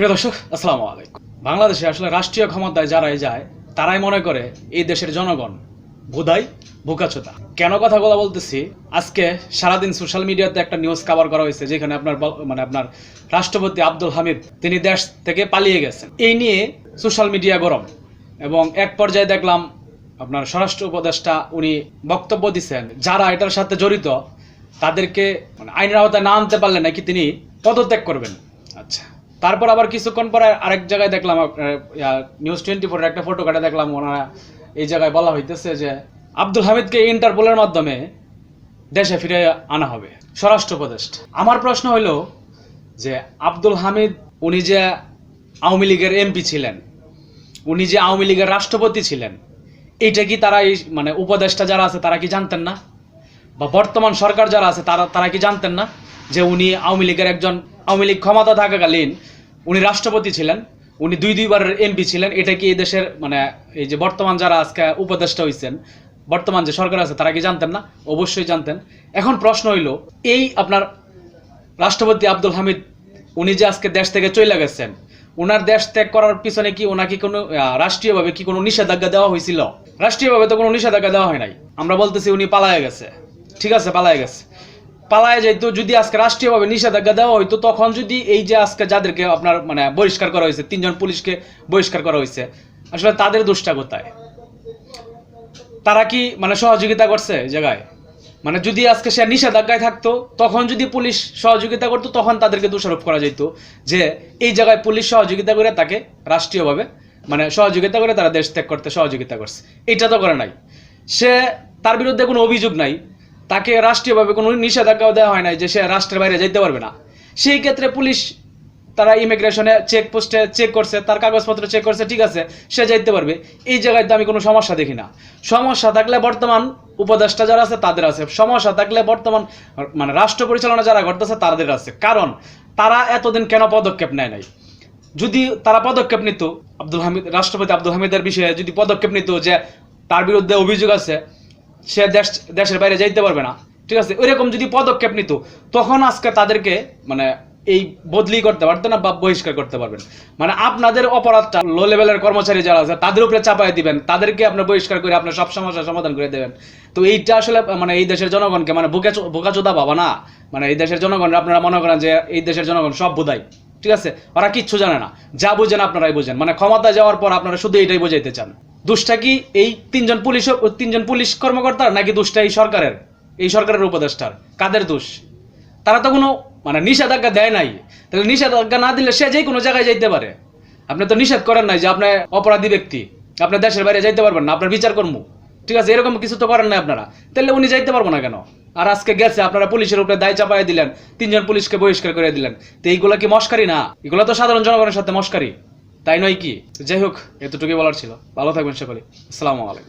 প্রিয় দর্শক, আসসালামু আলাইকুম। বাংলাদেশে আসলে রাষ্ট্রীয় ক্ষমতায় যারাই যায়, তারাই মনে করে এই দেশের জনগণ বোধাই বোকাচোদা। কেন কথাগুলো বলতেছি? আজকে সারাদিন সোশ্যাল মিডিয়াতে একটা নিউজ কভার করা হয়েছে, যেখানে আপনার মানে আপনার রাষ্ট্রপতি আব্দুল হামিদ, তিনি দেশ থেকে পালিয়ে গেছেন। এই নিয়ে সোশ্যাল মিডিয়া গরম, এবং এক পর্যায়ে দেখলাম আপনার স্বরাষ্ট্র উপদেষ্টা উনি বক্তব্য দিচ্ছেন যারা এটার সাথে জড়িত, তাদেরকে মানে আইনের আওতায় না আনতে পারলে নাকি তিনি পদত্যাগ করবেন। তারপর আবার কিছুক্ষণ পরে আরেক জায়গায় দেখলাম নিউজ টোয়েন্টি ফোরের একটা ফটো কাটে দেখলাম, ওনারা এই জায়গায় বলা হইতেছে যে, আব্দুল হামিদকে ইন্টারপোলের মাধ্যমে দেশে ফিরে আনা হবে, স্বরাষ্ট্র উপদেষ্টা। আমার প্রশ্ন হলো যে, আব্দুল হামিদ, উনি যে আওয়ামী লীগের এমপি ছিলেন, উনি যে আওয়ামী লীগের রাষ্ট্রপতি ছিলেন, এইটা কি তারা এই মানে উপদেষ্টা যারা আছে, তারা কি জানতেন না? বা বর্তমান সরকার যারা আছে, তারা তারা কি জানতেন না যে উনি আওয়ামী লীগের একজন, আওয়ামী লীগ ক্ষমতা থাকাকালীন উনি রাষ্ট্রপতি ছিলেন, উনি দুই দুইবারের এমপি ছিলেন, এটা কি এই দেশের মানে এই যে বর্তমান যারা আজকে উপদেষ্টা হয়েছেন বর্তমান যে সরকার আছে, তারা কি জানতেন না? অবশ্যই জানতেন। এখন প্রশ্ন হইল, এই আপনার রাষ্ট্রপতি আব্দুল হামিদ, উনি যে আজকে দেশ থেকে চলে গেছেন ওনার দেশ ত্যাগ করার পিছনে কি ওনাকে কোনো রাষ্ট্রীয়ভাবে কি কোনো নিষেধাজ্ঞা দেওয়া হয়েছিল রাষ্ট্রীয়ভাবে তো কোনো নিষেধাজ্ঞা দেওয়া হয় নাই। আমরা বলতেছি উনি পালায়ে গেছে। ঠিক আছে, পালায়ে গেছে। পালায়ে যাইতো, যদি আজকে রাষ্ট্রীয়ভাবে নিষেধাজ্ঞা দেওয়া হইতো, তখন যদি এই যে আজকে যাদেরকে আপনার মানে বহিষ্কার করা হয়েছে, তিনজন পুলিশকে বহিষ্কার করা হয়েছে, আসলে তাদের দোষটা কোথায়? তারা কি মানে সহযোগিতা করছে জায়গায়? মানে যদি আজকে সে নিষেধাজ্ঞায় থাকতো, তখন যদি পুলিশ সহযোগিতা করতো, তখন তাদেরকে দোষারোপ করা যেত যে এই জায়গায় পুলিশ সহযোগিতা করে তাকে রাষ্ট্রীয়ভাবে মানে সহযোগিতা করে তারা দেশ ত্যাগ করতে সহযোগিতা করছে। এটা তো করে নাই। সে তার বিরুদ্ধে কোনো অভিযোগ নাই। তাকে রাষ্ট্রীয়ভাবে কোনো নিষেধাজ্ঞাও দেওয়া হয় নাই যে সে রাষ্ট্রের বাইরে যেতে পারবে না। সেই ক্ষেত্রে পুলিশ তারা ইমিগ্রেশনে চেক পোস্টে চেক করছে, তার কাগজপত্র চেক করছে, ঠিক আছে, সে যাইতে পারবে। এই জায়গায় তো আমি কোনো সমস্যা দেখি না। সমস্যা থাকলে বর্তমান উপদেষ্টা যারা আছে, তাদের আছে। সমস্যা থাকলে বর্তমান মানে রাষ্ট্র পরিচালনা যারা করতেছে, তাদের আছে। কারণ তারা এতদিন কেন পদক্ষেপ নেয় নাই? যদি তারা পদক্ষেপ নিত, আব্দুল হামিদ, রাষ্ট্রপতি আব্দুল হামিদের বিষয়ে যদি পদক্ষেপ নিত যে তার বিরুদ্ধে অভিযোগ আছে সে দেশ, দেশের বাইরে যাইতে পারবে না। ঠিক আছে? ওইরকম যদি পদক্ষেপ নিত, তখন আজকে তাদেরকে মানে এই বদলি করতে পারতেন না বা বহিষ্কার করতে পারবেন। মানে আপনাদের অপরাধটা লো লেভেলের কর্মচারী যারা আছে, তাদের উপরে চাপাই দিবেন। তাদেরকে আপনার বহিষ্কার করে আপনার সব সমস্যার সমাধান করে দেবেন। তো এইটা আসলে মানে এই দেশের জনগণকে মানে বুকে বোকাচোদা বাবা না। মানে এই দেশের জনগণ আপনারা মনে করেন যে এই দেশের জনগণ সব বোধাই। ঠিক আছে? ওরা কিচ্ছু জানে না। যা বুঝেন আপনারাই বুঝেন। মানে ক্ষমতা যাওয়ার পর আপনারা শুধু এটাই বোঝাইতে চান। দুষ্টা কি এই তিনজন পুলিশ তিনজন পুলিশ কর্মকর্তার নাকি দুষ্টা এই সরকারের? এই সরকারের উপদেষ্টার। কাদের দোষ? তারা তো কোনো মানে নিষেধাজ্ঞা দেয় নাই। তাহলে নিষেধাজ্ঞা না দিলে সে যে কোনো জায়গায় যাইতে পারে। আপনি তো নিষেধ করেন নাই যে আপনি অপরাধী ব্যক্তি। আপনি দেশের বাইরে যাইতে পারবেন না, আপনার বিচার কর্ম। ঠিক আছে, এরকম কিছু তো করেন নাই আপনারা। তাহলে উনি যাইতে পারব না কেন? আর আজকে গেছে, আপনারা পুলিশের উপরে দায় চাপাই দিলেন, তিনজন পুলিশকে বহিষ্কার করে দিলেন। তো এইগুলা কি মস্কারি না? এগুলো তো সাধারণ জনগণের সাথে মস্কারি। তাই নয় কি? যাই হোক এতটুকুই বলার ছিল। ভালো থাকবেন সকলে। আসসালামু আলাইকুম।